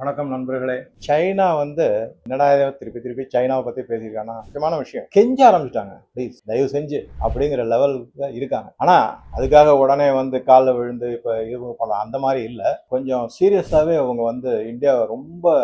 வணக்கம் நண்பர்களே. சைனா வந்து என்னடா திருப்பி திருப்பி சைனாவை பத்தி பேசியிருக்காங்கன்னா முக்கியமான விஷயம் கெஞ்ச ஆரம்பிச்சிட்டாங்க. ப்ளீஸ் தயவு செஞ்சு அப்படிங்கிற லெவலுக்கு இருக்காங்க. ஆனா அதுக்காக உடனே வந்து காலில் விழுந்து இப்ப இது பண்ணலாம் அந்த மாதிரி இல்லை. கொஞ்சம் சீரியஸாவே அவங்க வந்து இந்தியாவை ரொம்ப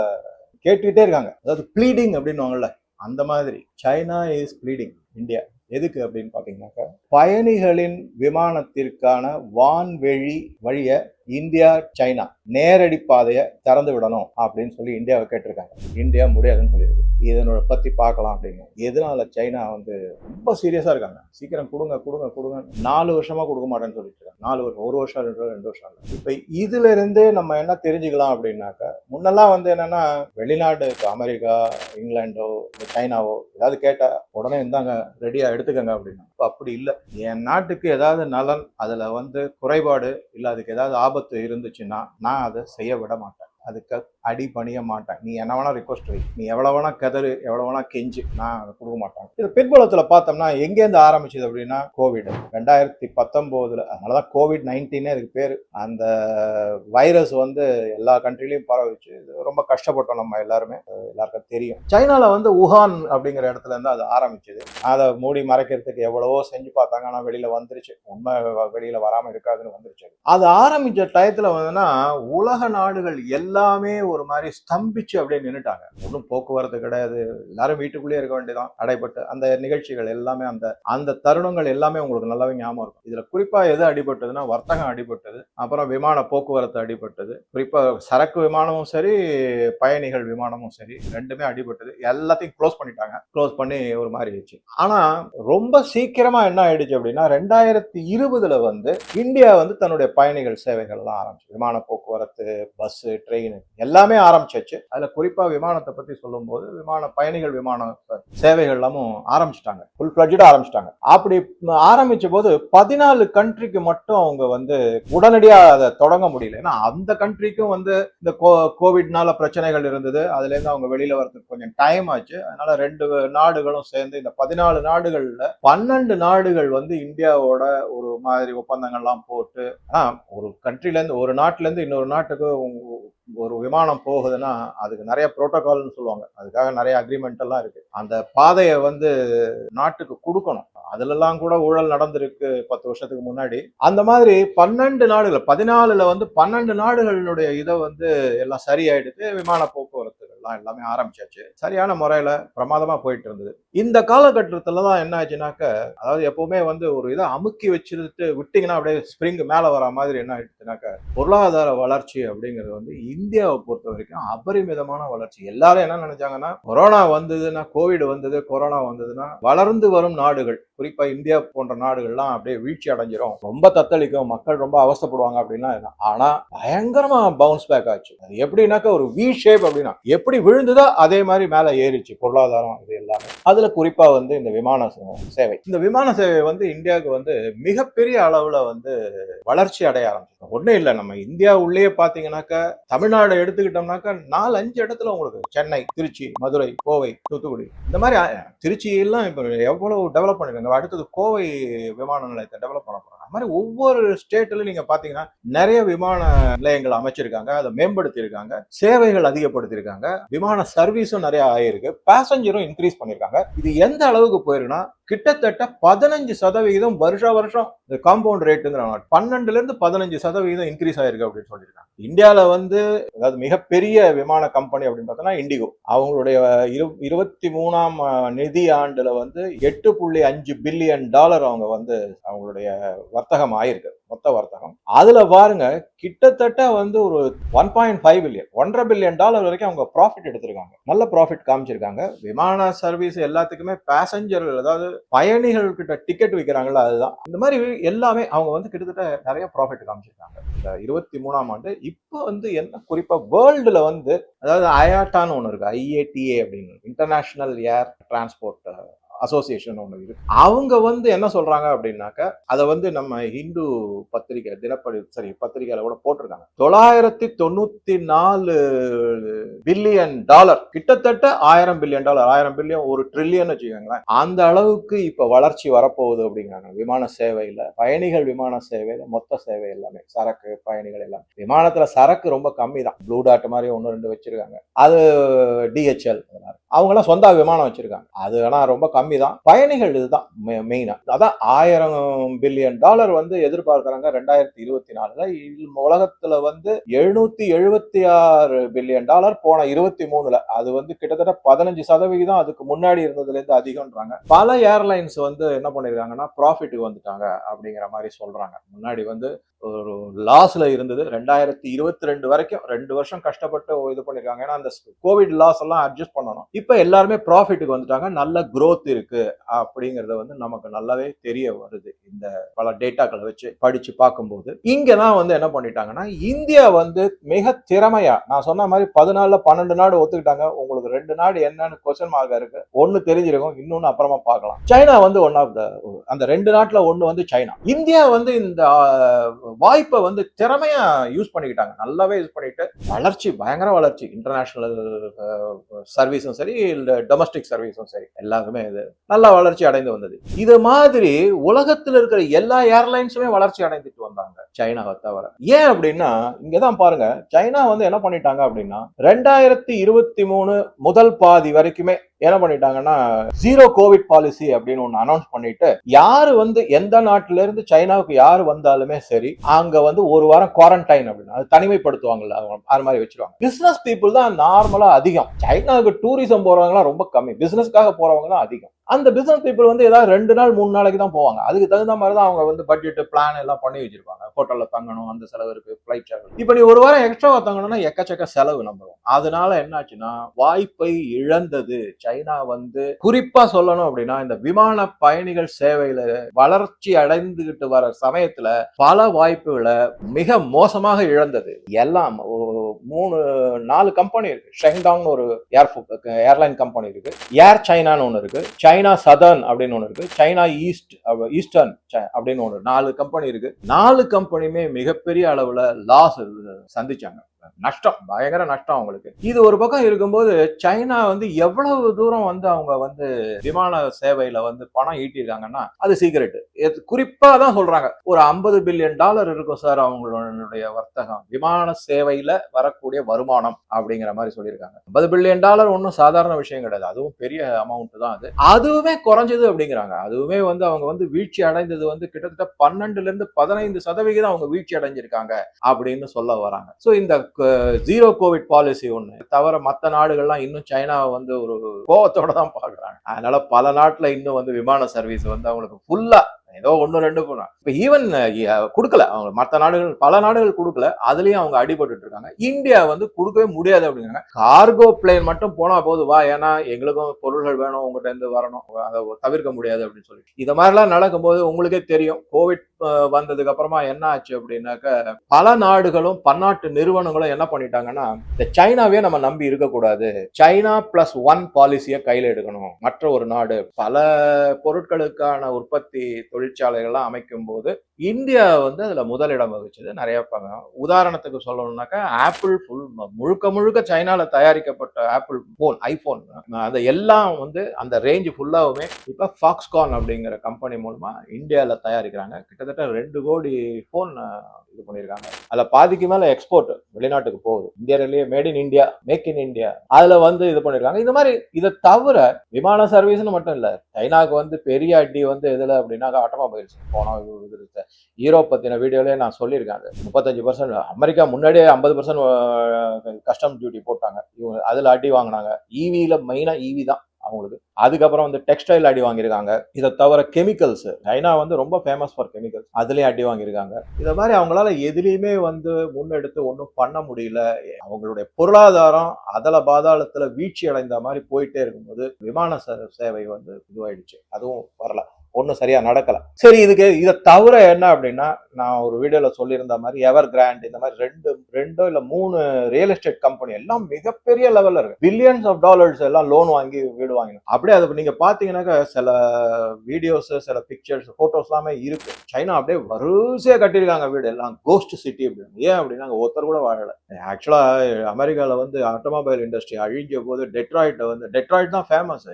கேட்டுக்கிட்டே இருக்காங்க. அதாவது ப்ளீடிங் அப்படின்னுவாங்கல்ல அந்த மாதிரி. China is bleeding India. எதுக்கு அப்படின்னு பார்த்தீங்கன்னாக்கா பயணிகளின் விமானத்திற்கான வான்வெளி வழியை இந்தியா சைனா நேரடி பாதையை திறந்து விடணும் அப்படின்னு சொல்லி இந்தியாவை கேட்டிருக்காங்க. இந்தியா முடியாதுன்னு சொல்லியிருக்கு. இதனோட பற்றி பார்க்கலாம் அப்படின்னு. எதனால சைனா வந்து ரொம்ப சீரியஸாக இருக்காங்க. சீக்கிரம் கொடுங்க கொடுங்க கொடுங்க. நாலு வருஷமாக கொடுக்க மாட்டேன்னு சொல்லிட்டு நாலு வருஷம் ஒரு வருஷம் ரெண்டு வருஷம் ரெண்டு வருஷம் இல்லை. இதுலேருந்தே நம்ம என்ன தெரிஞ்சுக்கலாம் அப்படின்னாக்கா முன்னெல்லாம் வந்து என்னென்னா வெளிநாடு இப்போ அமெரிக்கா இங்கிலாண்டோ இல்லை சைனாவோ ஏதாவது கேட்டால் உடனே இருந்தாங்க ரெடியாக எடுத்துக்கங்க அப்படின்னா. இப்போ அப்படி இல்லை. என் நாட்டுக்கு ஏதாவது நலன் அதில் வந்து குறைபாடு இல்லை அதுக்கு ஏதாவது ஆபத்து இருந்துச்சுன்னா நான் அதை செய்ய விட மாட்டேன். அதுக்கு அடி பணிய மாட்டேன். நீ என்ன வேணா ரிக்வஸ்ட் வை. நீ எவ்வளோ வேணா கதறு எவ்வளோ வேணா கெஞ்சு நான் அதை கொடுக்க மாட்டேன். இது பின்புலத்துல பார்த்தோம்னா எங்கேருந்து ஆரம்பிச்சது அப்படின்னா கோவிட் ரெண்டாயிரத்தி பத்தொம்போதில் அதனால தான் கோவிட் நைன்டீனே இதுக்கு பேர். அந்த வைரஸ் வந்து எல்லா கண்ட்ரிலையும் பரவிச்சு இது ரொம்ப கஷ்டப்பட்டோம் நம்ம எல்லாருமே. எல்லாருக்கும் தெரியும். சைனாவில் வந்து உஹான் அப்படிங்கிற இடத்துல இருந்து அது ஆரம்பிச்சது. அதை மூடி மறைக்கிறதுக்கு எவ்வளவோ செஞ்சு பார்த்தாங்க. ஆனால் வெளியில் வந்துருச்சு. உண்மை வெளியில் வராமல் இருக்காதுன்னு வந்துருச்சு. அது ஆரம்பித்த டயத்தில் வந்துன்னா உலக நாடுகள் எல்லாமே ஒரு மாதிரி ஸ்தம்பிச்சு அப்படியே நின்றுட்டாங்க ஒன்றும் போக்குவரத்து கிடையாது. எல்லாரும் வீட்டுக்குள்ளேயே இருக்க வேண்டியதான் அடைபட்டு அந்த நிகழ்ச்சிகள் எல்லாமே அந்த அந்த தருணங்கள் எல்லாமே உங்களுக்கு நல்லாவே ஞாபகம் இருக்கும். இதுல குறிப்பா எது அடிபட்டதுன்னா வர்த்தகம் அடிபட்டது. அப்புறம் விமான போக்குவரத்து அடிபட்டது. குறிப்பா சரக்கு விமானமும் சரி பயணிகள் விமானமும் சரி ரெண்டுமே அடிபட்டது. எல்லாத்தையும் க்ளோஸ் பண்ணிட்டாங்க. க்ளோஸ் பண்ணி ஒரு மாதிரி ஆயிடுச்சு. ஆனா ரொம்ப சீக்கிரமா என்ன ஆயிடுச்சு அப்படின்னா ரெண்டாயிரத்தி இருபதுல வந்து இந்தியா வந்து தன்னுடைய பயணிகள் சேவைகள்லாம் ஆரம்பிச்சு. விமான போக்குவரத்து பஸ் ட்ரெயின் எல்லாமே ஆரம்பிச்சாச்சு. அதில் குறிப்பாக விமானத்தை பற்றி சொல்லும்போது விமான பயணிகள் விமான சேவைகள் எல்லாமும் ஆரம்பிச்சிட்டாங்க. ஃபுல் ஃபிளட்ஜாக ஆரம்பிச்சிட்டாங்க. அப்படி ஆரம்பித்த போது பதினாலு கண்ட்ரிக்கு மட்டும் அவங்க வந்து உடனடியாக அதை தொடங்க முடியல. ஏன்னா அந்த கண்ட்ரிக்கும் வந்து இந்த கோ- கோவிட்னால பிரச்சனைகள் இருந்தது. அதுலேருந்து அவங்க வெளியில் வரதுக்கு கொஞ்சம் டைம் ஆச்சு. அதனால ரெண்டு நாடுகளும் சேர்ந்து இந்த பதினாலு நாடுகளில் பன்னெண்டு நாடுகள் வந்து இந்தியாவோட ஒரு மாதிரி ஒப்பந்தங்கள்லாம் போட்டு ஆனால் ஒரு கண்ட்ரிலேருந்து ஒரு நாட்டிலேருந்து இன்னொரு நாட்டுக்கு ஒரு விமானம் போகுதுன்னா அதுக்கு நிறைய புரோட்டோகால்னு சொல்லுவாங்க. அதுக்காக நிறைய அக்ரிமெண்ட் எல்லாம் இருக்கு. அந்த பாதையை வந்து நாட்டுக்கு கொடுக்கணும். அதுலலாம் கூட ஊழல் நடந்திருக்கு பத்து வருஷத்துக்கு முன்னாடி. அந்த மாதிரி பன்னெண்டு நாடுகள் பதினாலுல வந்து பன்னெண்டு நாடுகளுடைய இதை வந்து எல்லாம் சரியாயிடுத்து விமான போக்குவரத்துகள்லாம் எல்லாமே ஆரம்பிச்சாச்சு. சரியான முறையில பிரமாதமா போயிட்டு இருந்தது. இந்த காலகட்டத்தில் தான் என்ன ஆச்சுனாக்க அதாவது எப்பவுமே வந்து ஒரு இதை அமுக்கி வச்சுட்டு விட்டிங்கன்னா அப்படியே ஸ்ப்ரிங் மேலே வர மாதிரி என்ன ஆயிடுச்சுனாக்க பொருளாதார வளர்ச்சி அப்படிங்கிறது வந்து இந்தியாவை பொறுத்த வரைக்கும் அபரிமிதமான வளர்ச்சி. எல்லாரும் என்ன நினைச்சாங்கன்னா கொரோனா வந்ததுன்னா கோவிட் வந்தது கொரோனா வந்ததுன்னா வளர்ந்து வரும் நாடுகள் குறிப்பா இந்தியா போன்ற நாடுகள்லாம் அப்படியே வீழ்ச்சி அடைஞ்சிரும். ரொம்ப தத்தளிக்கும் மக்கள் ரொம்ப அவசப்படுவாங்க அப்படின்னா ஆனால் ஆனா பயங்கரமா பவுன்ஸ் பேக் ஆச்சு. அது எப்படின்னாக்கா ஒரு வி ஷேப் அப்படின்னா எப்படி விழுந்ததோ அதே மாதிரி மேலே ஏறிச்சு பொருளாதாரம் இது எல்லாமே. அதுல குறிப்பா வந்து இந்த விமான சேவை. இந்த விமான சேவை வந்து இந்தியாவுக்கு வந்து மிகப்பெரிய அளவுல வந்து வளர்ச்சி அடைய ஆரம்பிச்சு ஒன்றும் இல்லை நம்ம இந்தியா உள்ளே பாத்தீங்கன்னாக்கா தமிழ்நாடு எடுத்துக்கிட்டோம்னாக்கா நாலு அஞ்சு இடத்துல உங்களுக்கு சென்னை திருச்சி மதுரை கோவை தூத்துக்குடி இந்த மாதிரி திருச்சியெல்லாம் திருச்சி எல்லாம் இப்ப எவ்வளவு டெவலப் பண்ணிருக்காங்க. அடுத்தது கோவை விமான நிலையத்தை டெவலப் பண்ண அது மாதிரி ஒவ்வொரு ஸ்டேட்ல நீங்க பாத்தீங்கன்னா நிறைய விமான நிலையங்கள் அமைச்சிருக்காங்க அதை மேம்படுத்தி இருக்காங்க சேவைகள் அதிகப்படுத்தியிருக்காங்க விமான சர்வீஸும் நிறைய ஆயிருக்கு பேசஞ்சரும் இன்க்ரீஸ் பண்ணிருக்காங்க இது எந்த அளவுக்கு போயிருக்குன்னா கிட்டத்தட்ட பதினஞ்சு சதவிகிதம் வருஷ வருஷம் இந்த காம்பவுண்ட் ரேட்டுங்கிறாங்க பன்னெண்டுல இருந்து பதினஞ்சு சதவிகிதம் இன்க்ரீஸ் ஆயிருக்கு அப்படின்னு சொல்லியிருக்காங்க. இந்தியாவில் வந்து அதாவது மிகப்பெரிய விமான கம்பெனி அப்படின்னு பார்த்தோம்னா இண்டிகோ அவங்களுடைய இரு இருபத்தி மூணாம் நிதி ஆண்டுல வந்து எட்டு புள்ளி அஞ்சு பில்லியன் டாலர் அவங்க வந்து அவங்களுடைய வர்த்தகம் ஆயிருக்கு. மொத்த வர்த்தகம். அதுல பாருங்க கிட்டத்தட்ட வந்து ஒரு ஒன் பாயிண்ட் ஃபைவ் பில்லியன் ஒன்றரை பில்லியன் டாலர் வரைக்கும் அவங்க ப்ராஃபிட் எடுத்திருக்காங்க. நல்ல ப்ராஃபிட் காமிச்சிருக்காங்க. விமான சர்வீஸ் எல்லாத்துக்குமே பேசஞ்சர் அதாவது பயணிகள் கிட்ட டிக்கெட் விற்கிறாங்கல்ல அதுதான். இந்த மாதிரி எல்லாமே அவங்க வந்து கிட்டத்தட்ட நிறைய ப்ராஃபிட் காமிச்சிருக்காங்க. இந்த இருபத்தி மூணாம் ஆண்டு இப்போ வந்து என்ன குறிப்பா வேர்ல்டுல வந்து அதாவது அயாட்டான்னு ஒன்று இருக்கு ஐஏடிஏ அப்படின்னு இன்டர்நேஷனல் ஏர் டிரான்ஸ்போர்ட் அசோசியேஷன் ஒன்று இருக்கு. அவங்க வந்து என்ன சொல்றாங்க அப்படின்னாக்க அதை வந்து நம்ம ஹிந்து பத்திரிகை தினப்படி சரி பத்திரிகையில கூட போட்டிருக்காங்க. தொள்ளாயிரத்தி தொண்ணூத்தி நாலு பில்லியன் டாலர் கிட்டத்தட்ட ஆயிரம் பில்லியன் டாலர் ஆயிரம் பில்லியன் ஒரு ட்ரில்லியன் வச்சுக்கோங்களேன். அந்த அளவுக்கு இப்ப வளர்ச்சி வரப்போகுது அப்படிங்கிறாங்க. விமான சேவையில பயணிகள் விமான சேவையில மொத்த சேவை எல்லாமே சரக்கு பயணிகள் எல்லாம். விமானத்துல சரக்கு ரொம்ப கம்மி தான் ப்ளூ டாட் மாதிரி ஒன்று ரெண்டு வச்சிருக்காங்க. அது டிஹெச்எல் அவங்களாம் சொந்த விமானம் வச்சிருக்காங்க. அது ஆனால் ரொம்ப கம்மி கம்மி தான் பயணிகள் இதுதான் மெயினா அதான் ஆயிரம் பில்லியன் டாலர் வந்து எதிர்பார்க்கிறாங்க ரெண்டாயிரத்தி இருபத்தி நாலுல. உலகத்துல வந்து எழுநூத்தி எழுபத்தி ஆறு பில்லியன் டாலர் போன இருபத்தி மூணுல. அது வந்து கிட்டத்தட்ட பதினஞ்சு சதவிகிதம் அதுக்கு முன்னாடி இருந்ததுல இருந்து அதிகம்ன்றாங்க. பல ஏர்லைன்ஸ் வந்து என்ன பண்ணிருக்காங்கன்னா ப்ராஃபிட்டுக்கு வந்துட்டாங்க அப்படிங்கிற மாதிரி சொல்றாங்க. முன்னாடி வந்து ஒரு லாஸ்ல இருந்தது ரெண்டாயிரத்தி இருபத்தி ரெண்டு வரைக்கும் ரெண்டு வருஷம் கஷ்டப்பட்டு இது பண்ணிருக்காங்க. ஏன்னா அந்த கோவிட் லாஸ் எல்லாம் அட்ஜஸ்ட் பண்ணணும். இப்ப எல்லாருமே ப்ராஃபிட்டுக்கு வந்துட்டாங்க. நல்ல growth இருக்கு அப்படிங்கிறத வந்து நமக்கு நல்லாவே தெரிய வருது. இந்த பல டேட்டாக்களை வச்சு படிச்சு பார்க்கும்போது. இங்க தான் வந்து என்ன பண்ணிட்டாங்கன்னா இந்தியா வந்து மிக திறமையா நான் சொன்ன மாதிரி பதினாலுல பன்னெண்டு நாடு ஒத்துக்கிட்டாங்க. உங்களுக்கு ரெண்டு நாடு என்னன்னு கொஸ்டின் மார்க் இருக்கு. ஒன்னு தெரிஞ்சிருக்கும் இன்னொன்னு அப்புறமா பார்க்கலாம். சைனா வந்து ஒன் ஆஃப் த அந்த ரெண்டு நாட்டுல ஒன்னு வந்து சைனா. இந்தியா வந்து இந்த வாய்ப்பை வந்து திறமையா யூஸ் பண்ணிக்கிட்டாங்க. நல்லாவே யூஸ் பண்ணிட்டு வளர்ச்சி பயங்கர வளர்ச்சி. இன்டர்நேஷனல் சர்வீஸும் சரி இல்ல டொமஸ்டிக் சர்வீஸும் சரி. எல்லாருமே இது நல்லா வளர்ச்சி அடைந்து வந்தது. இது மாதிரி உலகத்தில் இருக்கிற எல்லா ஏர்லைன்ஸுமே வளர்ச்சி அடைந்துட்டு வந்தாங்க. சைனாவை தவிர ஏன் அப்படின்னா இங்கதான் பாருங்க சைனா வந்து என்ன பண்ணிட்டாங்க அப்படின்னா ரெண்டாயிரத்தி இருபத்தி மூணு முதல் பாதி வரைக்குமே என்ன பண்ணிட்டாங்கன்னா ஜீரோ கோவிட் பாலிசி அப்படின்னு ஒன்னு அனௌன்ஸ் பண்ணிட்டு யாரு வந்து எந்த நாட்டில இருந்து சைனாவுக்கு யாரு வந்தாலுமே சரி அங்க வந்து ஒரு வாரம் குவாரண்டைன் அப்படின்னு அது தனிமைப்படுத்துவாங்கல்ல அது மாதிரி வச்சிருவாங்க. பிசினஸ் பீப்புள் தான் நார்மலா அதிகம். சைனாவுக்கு டூரிசம் போறவங்கலாம் ரொம்ப கம்மி. பிசினஸ்க்காக போறவங்க தான் அதிகம். அந்த பிசினஸ் பீப்புள் வந்து ஏதாவது ரெண்டு நாள் மூணு நாளைக்கு தான் போவாங்க. அதுக்கு தகுந்த மாதிரி தான் அவங்க வந்து பட்ஜெட் பிளான் எல்லாம் பண்ணி வச்சிருப்பாங்க. ஹோட்டல்ல தங்கணும் அந்த செலவு இருக்கு ஃபிளைட் செலவு இப்போ நீ ஒரு வாரம் எக்ஸ்ட்ராவா தங்கணும்னா எக்கச்சக்க செலவு நம்பரும் அதனால என்னாச்சுன்னா வாய்ப்பை இழந்தது. சைனா வந்து குறிப்பா சொல்லணும் அப்படின்னா இந்த விமான பயணிகள் சேவையில வளர்ச்சி அடைந்துகிட்டு வர சமயத்துல பல வாய்ப்புகளை மிக மோசமாக இழந்தது. எல்லாம் மூணு நாலு கம்பெனி இருக்கு. ஷெங்டாங்னு ஒரு ஏர் ஏர்லைன் கம்பெனி இருக்கு. ஏர் சைனான்னு ஒன்று இருக்கு. சைனா சதர்ன் அப்படின்னு ஒன்று இருக்கு. சைனா ஈஸ்ட் ஈஸ்டர்ன் அப்படின்னு ஒன்று நாலு கம்பெனி இருக்கு. நாலு கம்பெனி கம்பெனியுமே மிகப்பெரிய அளவுல லாஸ் சந்திச்சாங்க. நஷ்டம் பயங்கர நஷ்டம் அவங்களுக்கு. இது ஒரு பக்கம் இருக்கும்போது சைனா வந்து எவ்வளவு தூரம் வந்து அவங்க வந்து விமான சேவையில வந்து பணம் ஈட்டியிருக்காங்கன்னா அது சீக்கிரட் குறிப்பா தான் சொல்றாங்க. ஒரு ஐம்பது பில்லியன் டாலர் இருக்கும் சார் அவங்களுடைய வர்த்தகம். விமான சேவையில வரக்கூடிய வருமானம் அப்படிங்கிற மாதிரி சொல்லியிருக்காங்க. ஐம்பது பில்லியன் டாலர் ஒன்றும் சாதாரண விஷயம் கிடையாது. அதுவும் பெரிய அமௌண்ட் தான் அது. அதுவுமே குறைஞ்சது அப்படிங்கிறாங்க. அதுவுமே வந்து அவங்க வந்து வீழ்ச்சி அடைந்தது வந்து கிட்டத்தட்ட பன்னெண்டுல இருந்து பதினைந்து சதவிகிதம் அவங்க வீழ்ச்சி அடைஞ்சிருக்காங்க அப்படின்னு சொல்ல வராங்க. ஸோ இந்த ஜீரோ கோவிட் பாலிசி ஒன்று தவிர மற்ற நாடுகள்லாம் இன்னும் சைனாவை வந்து ஒரு கோபத்தோட தான் பார்க்குறாங்க. அதனால பல நாட்டில் இன்னும் வந்து விமான சர்வீஸ் வந்து அவங்களுக்கு ஃபுல்லா ஏதோ ஒன்று ரெண்டு போனா. இப்போ ஈவன் கொடுக்கல. அவங்க மற்ற நாடுகள் பல நாடுகள் கொடுக்கல. அதுலயும் அவங்க அடிபட்டு இருக்காங்க. இந்தியா வந்து கொடுக்கவே முடியாது அப்படிங்கிறாங்க. கார்கோ பிளேன் மட்டும் போனா போது வா ஏன்னா எங்களுக்கும் பொருள்கள் வேணும். உங்கள்கிட்ட இருந்து வரணும். அதை தவிர்க்க முடியாது அப்படின்னு சொல்லி. இது மாதிரிலாம் நடக்கும்போது உங்களுக்கே தெரியும். கோவிட் வந்ததுக்கு அப்புறமா என்ன ஆச்சு அப்படின்னாக்க பல நாடுகளும் பன்னாட்டு நிறுவனங்களும் என்ன பண்ணிட்டாங்கன்னா இந்த சைனாவே நம்ம நம்பி இருக்கக்கூடாது. சைனா பிளஸ் ஒன் பாலிசியை கையில் எடுக்கணும். மற்ற ஒரு நாடு. பல பொருட்களுக்கான உற்பத்தி தொழில் தொழிற்சாலைகள்லாம் அமைக்கும் போது இந்தியா வந்து அதில் முதலிடம் வகிச்சது நிறைய உதாரணத்துக்கு சொல்லணும்னாக்கா ஆப்பிள் ஃபுல் முழுக்க முழுக்க சைனாவில் தயாரிக்கப்பட்ட ஆப்பிள் ஃபோன் ஐஃபோன் அதை எல்லாம் வந்து அந்த ரேஞ்சு ஃபுல்லாகவுமே இப்போ ஃபாக்ஸ்கான் அப்படிங்கிற கம்பெனி மூலமாக இந்தியாவில் தயாரிக்கிறாங்க. கிட்டத்தட்ட ரெண்டு கோடி ஃபோன் இது பண்ணியிருக்காங்க அதில் பாதிக்கு மேலே எக்ஸ்போர்ட் வெளிநாட்டுக்கு போகுது. இந்தியாவிலேயே made in India make in India அதில் வந்து இது பண்ணியிருக்காங்க இந்த மாதிரி இதை தவிர விமான சர்வீஸ்னு மட்டும் இல்லை சைனாவுக்கு வந்து பெரிய அடி வந்து எதில் அப்படின்னாக்கா ஆட்டோமொபைல்ஸ் போனோம் இது பற்றின யூரோப் நான் சொல்லியிருக்கேன் அது. முப்பத்தஞ்சு பர்சன்ட் அமெரிக்கா முன்னாடியே ஐம்பது பர்சன்ட் கஸ்டம் டியூட்டி போட்டாங்க. இவங்க அதில் அடி வாங்கினாங்க. ஈவியில் மெயினாக ஈவி தான். அவங்களுக்கு. அதுக்கப்புறம் வந்து டெக்ஸ்டைல் அடி வாங்கியிருக்காங்க. இதை தவிர கெமிக்கல்ஸ் சைனா வந்து ரொம்ப ஃபேமஸ் ஃபார் கெமிக்கல்ஸ் அதுலேயும் அடி வாங்கியிருக்காங்க. இதை மாதிரி அவங்களால எதுலேயுமே வந்து முன்னெடுத்து ஒன்றும் பண்ண முடியல. அவங்களுடைய பொருளாதாரம் அதல பாதாளத்தில் வீழ்ச்சி அடைந்த மாதிரி போயிட்டே இருக்கும்போது விமான சேவை வந்து இதுவாயிடுச்சு. அதுவும் வரல. ஒன்றும் சரியா நடக்கல. சரி இதுக்கு இதை தவிர என்ன அப்படின்னா நான் ஒரு வீடியோல சொல்லியிருந்த மாதிரி எவர் கிராண்ட் இந்த மாதிரி ரெண்டு ரெண்டோ இல்ல மூணு ரியல் எஸ்டேட் கம்பெனி எல்லாம் மிகப்பெரிய லெவல்ல இருக்கு. பில்லியன்ஸ் ஆஃப் டாலர்ஸ் எல்லாம் லோன் வாங்கி வீடு வாங்கினோம். அப்படியே அது நீங்க பார்த்தீங்கன்னாக்கா சில வீடியோஸ் சில பிக்சர்ஸ் போட்டோஸ் எல்லாமே இருக்கு. சைனா அப்படியே வரிசையா கட்டியிருக்காங்க வீடு எல்லாம். கோஸ்ட் சிட்டி அப்படின்னு. ஏன் அப்படின்னா ஒருத்தர் கூட வாழல. ஆக்சுவலா அமெரிக்கால வந்து ஆட்டோமொபைல் இண்டஸ்ட்ரி அழிஞ்ச போது டெட்ராய்ட் வந்து டெட்ராய்ட் தான் ஃபேமஸ்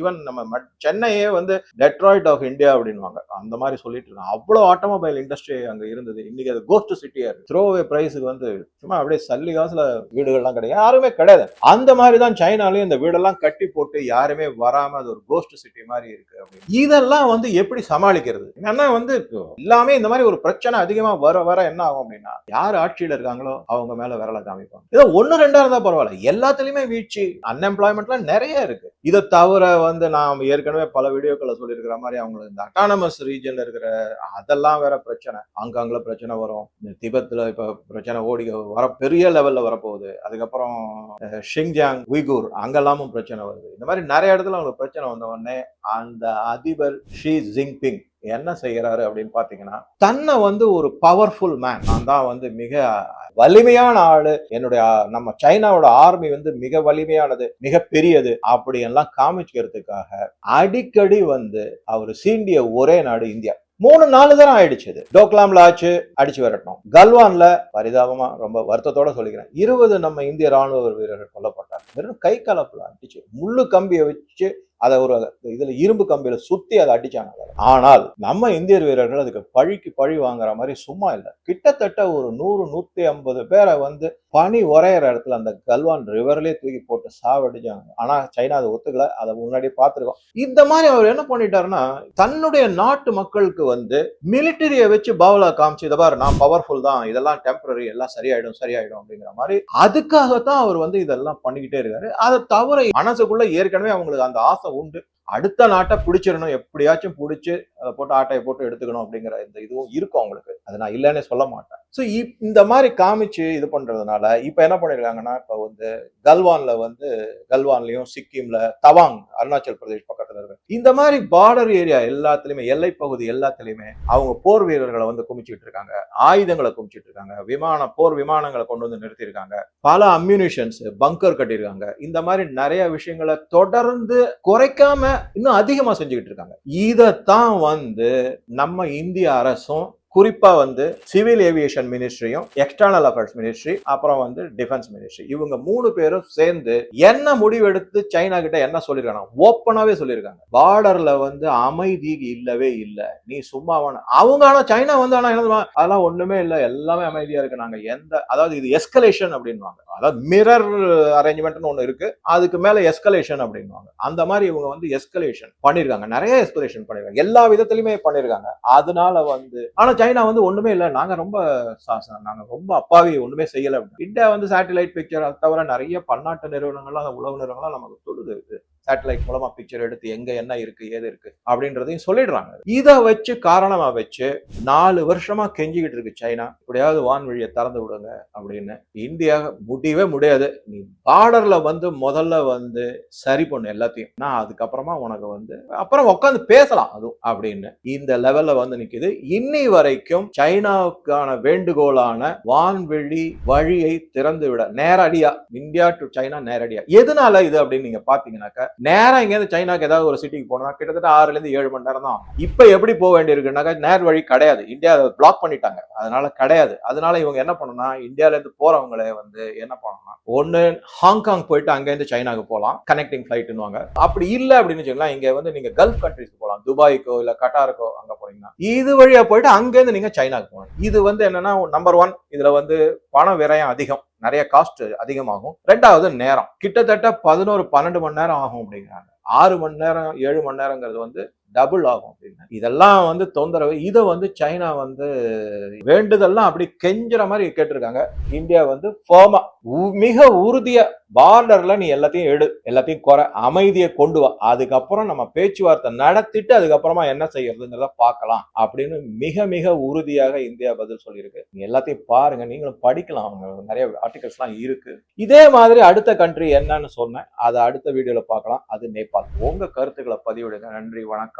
ஈவன் நம்ம மட்- சென்னையே வந்து டெட்ராய்ட் ஆஃப் இந்தியா அப்படின்வாங்க அந்த மாதிரி சொல்லிட்டு இருக்காங்க. அவ்வளோ ஆட்டோமொபைல் இண்டஸ்ட்ரி அங்க இருந்தது. இன்னைக்கு அது கோஸ்ட் சிட்டியா இருக்கு. த்ரோவே பிரைஸுக்கு வந்து சும்மா அப்படியே சல்லி காசுல வீடுகள்லாம் கிடையாது. யாருமே கிடையாது. அந்த மாதிரி தான் சைனாலையும் இந்த வீடெல்லாம் கட்டி போட்டு யாருமே வராம அது ஒரு கோஸ்ட் சிட்டி மாதிரி இருக்கு அப்படின்னு. இதெல்லாம் வந்து எப்படி சமாளிக்கிறது? ஏன்னா வந்து எல்லாமே இந்த மாதிரி ஒரு பிரச்சனை அதிகமா வர வர என்ன ஆகும் அப்படின்னா யார் ஆட்சியில இருக்காங்களோ அவங்க மேல விரல காமிப்பாங்க. ஏதோ ஒண்ணு ரெண்டா இருந்தா பரவாயில்ல. எல்லாத்துலயுமே வீழ்ச்சி அன்எம்ப்ளாய்மெண்ட்லாம் நிறைய இருக்கு. இதை தவிர வந்து நாம் ஏற்கனவே பல வீடியோக்களை சொல்லியிருக்கிற மாதிரி அவங்களுக்கு இந்த அட்டானமஸ் ரீஜன்ல இருக்கிற அதெல்லாம் வேற பிரச்சனை. ஆங்காங்கில் பிரச்சனை வரும். இந்த திபெத்தில் இப்போ பிரச்சனை ஓடி வர பெரிய லெவலில் வரப்போகுது. அதுக்கப்புறம் ஷிங்ஜாங் உய்கூர் அங்கெல்லாமும் பிரச்சனை வருது. இந்த மாதிரி நிறைய இடத்துல அவங்களுக்கு பிரச்சனை வந்த உடனே அந்த அதிபர் ஷி ஜின்பிங் என்ன செய்கிறாரு அப்படின்னு பார்த்தீங்கன்னா தன்னை வந்து ஒரு பவர்ஃபுல் மேன் நான் தான் வந்து மிக வலிமையான ஆளு. என்னுடைய நம்ம சைனாவோட ஆர்மி வந்து மிக வலிமையானது மிக பெரியது அப்படி எல்லாம் காமிச்சுக்கிறதுக்காக அடிக்கடி வந்து அவர் சீண்டிய ஒரே நாடு இந்தியா. மூணு நாலு தரம் ஆயிடுச்சு இது. டோக்லாம்ல ஆச்சு அடிச்சு விரட்டணும். கல்வான்ல பரிதாபமா ரொம்ப வருத்தத்தோட சொல்லிக்கிறேன். இருபது நம்ம இந்திய ராணுவ வீரர்கள் கொல்லப்பட்டார் வெறும் கை கலப்புல அடிச்சு முள்ளு கம்பியை வச்சு அதை ஒரு இதுல இரும்பு கம்பியில சுத்தி அதை அடிச்சாங்க. ஆனால் நம்ம இந்தியர் வீரர்கள் அதுக்கு பழிக்கு பழி வாங்குற மாதிரி சும்மா இல்லை. கிட்டத்தட்ட ஒரு நூறு நூத்தி ஐம்பது பேரை வந்து பனி உரையிற இடத்துல அந்த கல்வான் ரிவர்லயே தூக்கி போட்டு சாவடிச்சாங்க. ஆனா சைனா அதை ஒத்துக்கல. அதை முன்னாடி பார்த்துருக்கோம். இந்த மாதிரி அவர் என்ன பண்ணிட்டாருன்னா தன்னுடைய நாட்டு மக்களுக்கு வந்து மிலிட்டரியை வச்சு பவுலா காமிச்சு இதை பாரு நான் பவர்ஃபுல் தான். இதெல்லாம் டெம்பரரி எல்லாம் சரியாயிடும் சரியாயிடும் அப்படிங்கிற மாதிரி அதுக்காகத்தான் அவர் வந்து இதெல்லாம் பண்ணிக்கிட்டே இருக்காரு. அதை தவிர மனசுக்குள்ள ஏற்கனவே அவங்களுக்கு அந்த ஆசை உண்டு. அடுத்த நாட்டை பிடிச்சிடணும் எப்படியாச்சும் பிடிச்சி அதை போட்டு ஆட்டையை போட்டு எடுத்துக்கணும் அப்படிங்கிற இந்த இதுவும் இருக்கும் அவங்களுக்கு. அது நான் இல்லைன்னு சொல்ல மாட்டேன். ஸோ இந்த மாதிரி காமிச்சு இது பண்றதுனால இப்போ என்ன பண்ணிருக்காங்கன்னா இப்போ வந்து கல்வான்ல வந்து கல்வான்லயும் சிக்கிம்ல தவாங் அருணாச்சல் பிரதேஷ் பக்கத்துல இருக்கு. இந்த மாதிரி பார்டர் ஏரியா எல்லாத்துலயுமே எல்லை பகுதி எல்லாத்துலயுமே அவங்க போர் வீரர்களை வந்து குமிச்சிட்டு இருக்காங்க. ஆயுதங்களை குமிச்சிட்டு இருக்காங்க. விமான போர் விமானங்களை கொண்டு வந்து நிறுத்தியிருக்காங்க. பல அம்யூனிஷன்ஸ் பங்கர் கட்டியிருக்காங்க. இந்த மாதிரி நிறைய விஷயங்களை தொடர்ந்து குறைக்காம இன்னும் அதிகமா செஞ்சுக்கிட்டு இருக்காங்க. இதைத்தான் வந்து நம்ம இந்திய அரசும் குறிப்பாக வந்து சிவில் ஏவியேஷன் மினிஸ்ட்ரியும் எக்ஸ்டர்னல் அஃபேர்ஸ் மினிஸ்ட்ரி அப்புறம் வந்து டிஃபென்ஸ் மினிஸ்ட்ரி இவங்க மூணு பேரும் சேர்ந்து என்ன முடிவெடுத்து சைனா கிட்ட என்ன சொல்லியிருக்காங்க ஓப்பனாகவே சொல்லியிருக்காங்க பார்டர்ல வந்து அமைதி இல்லவே இல்லை. நீ சும்மா அவங்க ஆனால் சைனா வந்து ஆனால் என்ன அதெல்லாம் ஒன்றுமே இல்லை. எல்லாமே அமைதியாக இருக்கு. நாங்கள் எந்த அதாவது இது எஸ்கலேஷன் அப்படின்வாங்க அதாவது மிரர் அரேஞ்ச்மெண்ட்னு ஒன்று இருக்கு. அதுக்கு மேலே எஸ்கலேஷன் அப்படின்வாங்க அந்த மாதிரி இவங்க வந்து எஸ்கலேஷன் பண்ணியிருக்காங்க நிறைய எஸ்கலேஷன் பண்ணியிருக்காங்க எல்லா விதத்துலையுமே பண்ணியிருக்காங்க அதனால வந்து ஆனால் சைனா வந்து ஒண்ணுமே இல்லை. நாங்க ரொம்ப சா- நாங்க ரொம்ப அப்பாவி ஒண்ணுமே செய்யல. இந்தியா வந்து சேட்டலைட் பிக்சர் அது தவிர நிறைய பன்னாட்டு நிறுவனங்கள்லாம் உளவு நிறுவனங்கள்லாம் நமக்கு சொல்லுது சேட்டலைட் மூலமா பிக்சர் எடுத்து எங்க என்ன இருக்கு ஏது இருக்கு அப்படின்றதையும் சொல்லிடுறாங்க. இதை வச்சு காரணமா வச்சு நாலு வருஷமா கெஞ்சிக்கிட்டு இருக்கு சைனா. இப்படியாவது வான்வழியை திறந்து விடுங்க அப்படின்னு. இந்தியா முடியவே முடியாது. நீ பார்டர்ல வந்து முதல்ல வந்து சரி பண்ணு எல்லாத்தையும். நான் அதுக்கப்புறமா உனக்கு வந்து அப்புறம் உட்காந்து பேசலாம் அதுவும் அப்படின்னு இந்த லெவல்ல வந்து நிக்குது. இன்னி வரைக்கும் சைனாவுக்கான வேண்டுகோளான வான்வெளி வழியை திறந்து விட நேரடியா இந்தியா டு சைனா நேரடியா. எதனால இது அப்படின்னு நீங்க பாத்தீங்கன்னாக்கா நேரம் இங்கேருந்து சைனாக்கு ஏதாவது ஒரு சிட்டிக்கு போனா கிட்டத்தட்ட ஆறுல இருந்து ஏழு மணி நேரம் தான் இப்போ இப்ப எப்படி போக வேண்டியிருக்குனாக்கா நேர் வழி கிடையாது. இந்தியா பிளாக் பண்ணிட்டாங்க. அதனால கிடையாது. அதனால இவங்க என்ன பண்ணணும்னா இந்தியால இருந்து போறவங்களே வந்து என்ன பண்ணணும்னா ஒன்று ஹாங்காங் போயிட்டு அங்கேருந்து சைனாக்கு போகலாம். கனெக்டிங் ஃபிளைட்னுவாங்க அப்படி இல்லை அப்படின்னு வச்சுக்கலாம் இங்க வந்து நீங்க கல்ஃப் கண்ட்ரிஸ்க்கு போகலாம். துபாய்க்கோ இல்ல கட்டாருக்கோ அங்க போனீங்கன்னா இது வழியா போயிட்டு அங்கேருந்து நீங்கள் நீங்க சைனாக்கு போகணும். இது வந்து என்னன்னா நம்பர் ஒன் இதுல வந்து பண விரயம் அதிகம். நிறைய காஸ்ட் அதிகமாகும். ரெண்டாவது நேரம். கிட்டத்தட்ட பதினோரு பன்னெண்டு மணி நேரம் ஆகும் அப்படிங்கிறாங்க. ஆறு மணி நேரம் ஏழு மணி நேரங்கிறது வந்து டபுள் ஆகும் அப்படின்னு. இதெல்லாம் வந்து தொந்தரவு. இதை வந்து சைனா வந்து வேண்டுதெல்லாம் அப்படி கெஞ்சுற மாதிரி கேட்டிருக்காங்க. இந்தியா வந்து ஃபோமா மிக உறுதிய பார்டர்ல நீ எல்லாத்தையும் எடு எல்லாத்தையும் குறை அமைதியை கொண்டு வா. அதுக்கப்புறம் நம்ம பேச்சுவார்த்தை நடத்திட்டு அதுக்கப்புறமா என்ன செய்யறதுங்கிறத பார்க்கலாம் அப்படின்னு மிக மிக உறுதியாக இந்தியா பதில் சொல்லியிருக்கு. நீ எல்லாத்தையும் பாருங்க நீங்களும் படிக்கலாம். அவங்க நிறைய ஆர்டிகல்ஸ்லாம் இருக்கு. இதே மாதிரி அடுத்த கண்ட்ரி என்னன்னு சொன்னேன். அதை அடுத்த வீடியோல பார்க்கலாம். அது நேபாள். உங்க கருத்துக்களை பதிவிடுங்க. நன்றி வணக்கம்.